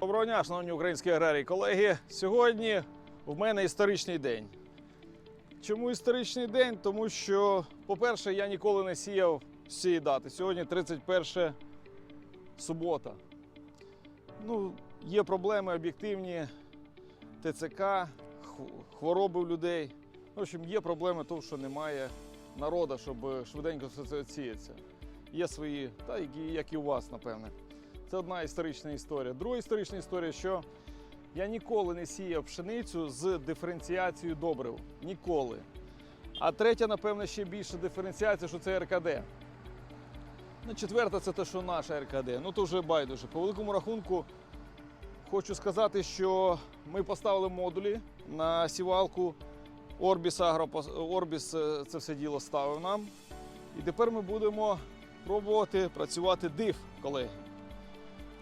Доброго дня, шановні українські аграрії колеги. Сьогодні в мене історичний день. Чому історичний день? Тому що, по-перше, я ніколи не сіяв з цієї дати. Сьогодні 31 субота. Ну, є проблеми об'єктивні ТЦК, хвороби в людей. В общем, є проблеми того, що немає народу, щоб швиденько все це відсіятися. Є свої, та як і у вас, напевне. Це одна історична історія. Друга історична історія, що я ніколи не сіяв пшеницю з диференціацією добрив. Ніколи. А третя, напевно, ще більша диференціація, що це РКД. Ну, четверта це те, що наша РКД. Ну то вже байдуже. По великому рахунку хочу сказати, що ми поставили модулі на сівалку. Орбіс Агро Орбіс е, це все діло ставив нам. І тепер ми будемо пробувати працювати диф, колеги.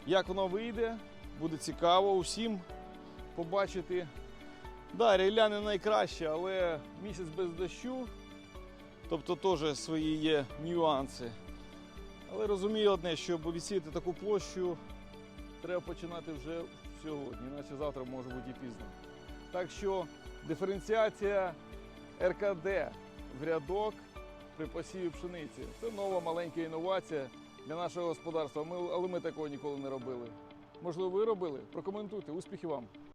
Як воно вийде, буде цікаво усім побачити. Да, рілля не найкраще, але місяць без дощу, тобто теж свої є нюанси. Але розумію одне, щоб відсіяти таку площу, треба починати вже сьогодні, іначе завтра може бути і пізно. Так що диференціація РКД в рядок при посіві пшениці це нова маленька інновація для нашого господарства. Але ми такого ніколи не робили. Можливо, ви робили? Прокоментуйте. Успіхів вам!